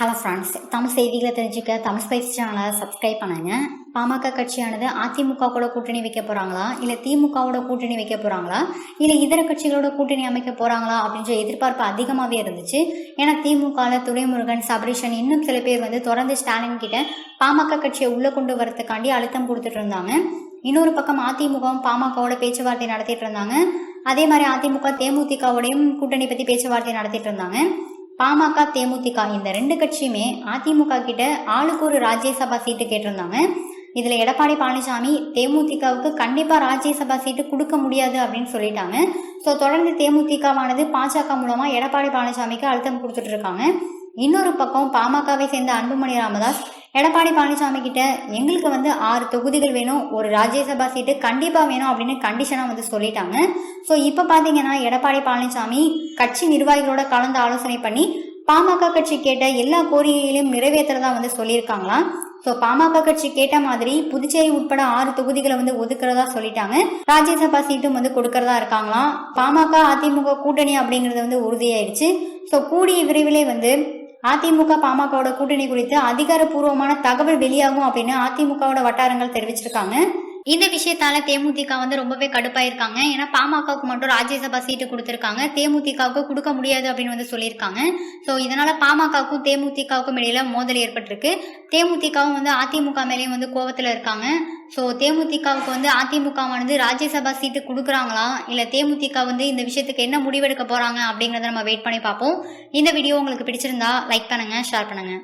Hello friends Tamil செய்திகளை தெரிஞ்சுக்க Tamil spice சேனலை சப்ஸ்கிரைப் பண்ணுங்க. பாமக கட்சியானது அதிமுக கூட கூட்டணி வைக்க போகிறாங்களா இல்லை திமுகவோட கூட்டணி வைக்க போகிறாங்களா இல்லை இதர கட்சிகளோட கூட்டணி அமைக்க போகிறாங்களா அப்படின்ற எதிர்பார்ப்பு அதிகமாகவே இருந்துச்சு. ஏன்னா திமுகவில் துரைமுருகன் சபரிஷன் இன்னும் சில பேர் வந்து தொடர்ந்து ஸ்டாலின் கிட்ட பாமக கட்சியை உள்ளே கொண்டு வரதுக்காண்டி அழுத்தம் கொடுத்துட்டு இருந்தாங்க. இன்னொரு பக்கம் அதிமுகவும் பாமகவோட பேச்சுவார்த்தை நடத்திட்டு இருந்தாங்க. அதே மாதிரி அதிமுக தேமுதிகவோடையும் கூட்டணி பற்றி பேச்சுவார்த்தை நடத்திட்டு இருந்தாங்க. பாமக தேமுதிக இந்த ரெண்டு கட்சியுமே அதிமுக கிட்ட ஆளுக்கு ஒரு ராஜ்யசபா சீட்டு கேட்டிருந்தாங்க. இதுல எடப்பாடி பழனிசாமி தேமுதிகவுக்கு கண்டிப்பா ராஜ்யசபா சீட்டு கொடுக்க முடியாது அப்படின்னு சொல்லிட்டாங்க. ஸோ தொடர்ந்து தேமுதிகவானது பாஜக மூலமா எடப்பாடி பழனிசாமிக்கு அழுத்தம் கொடுத்துட்டு இருக்காங்க. இன்னொரு பக்கம் பாமகவை சேர்ந்த அன்புமணி ராமதாஸ் எடப்பாடி பழனிசாமி கிட்ட எங்களுக்கு வந்து ஆறு தொகுதிகள் வேணும் ஒரு ராஜ்யசபா சீட்டு கண்டிப்பாக வேணும் அப்படின்னு கண்டிஷனாக வந்து சொல்லிட்டாங்க. ஸோ இப்போ பார்த்தீங்கன்னா எடப்பாடி பழனிசாமி கட்சி நிர்வாகிகளோட கலந்து ஆலோசனை பண்ணி பாமக கட்சி கேட்ட எல்லா கோரிக்கைகளையும் நிறைவேற்றுறதா வந்து சொல்லியிருக்காங்களாம். ஸோ பாமக கட்சி கேட்ட மாதிரி புதுச்சேரி உட்பட ஆறு தொகுதிகளை வந்து ஒதுக்குறதா சொல்லிட்டாங்க. ராஜ்யசபா சீட்டும் வந்து கொடுக்கறதா இருக்காங்களாம். பாமக அதிமுக கூட்டணி அப்படிங்கிறது வந்து உறுதியாயிடுச்சு. ஸோ கூடிய விரைவிலே வந்து அதிமுக பாமகவோட கூட்டணி குறித்து அதிகாரப்பூர்வமான தகவல் வெளியாகும் அப்படின்னு அதிமுகவோட வட்டாரங்கள் தெரிவிச்சிருக்காங்க. இந்த விஷயத்தால தேமுதிக வந்து ரொம்பவே கடுப்பாயிருக்காங்க. ஏன்னா பாமகவுக்கு மட்டும் ராஜ்யசபா சீட்டு கொடுத்துருக்காங்க. தேமுதிகவுக்கு கொடுக்க முடியாது அப்படின்னு வந்து சொல்லியிருக்காங்க. ஸோ இதனால பாமகவுக்கும் தேமுதிகவுக்கும் இடையில மோதல் ஏற்பட்டிருக்கு. தேமுதிகவும் வந்து அதிமுக மேலேயும் வந்து கோவத்தில் இருக்காங்க. ஸோ தேமுதிகவுக்கு வந்து அதிமுகவானது ராஜ்யசபா சீட்டு கொடுக்குறாங்களா? இல்லை தேமுதிக வந்து இந்த விஷயத்துக்கு என்ன முடிவெடுக்க போகிறாங்க அப்படிங்கிறத நம்ம வெயிட் பண்ணி பார்ப்போம். இந்த வீடியோ உங்களுக்கு பிடிச்சிருந்தா லைக் பண்ணுங்கள் ஷேர் பண்ணுங்கள்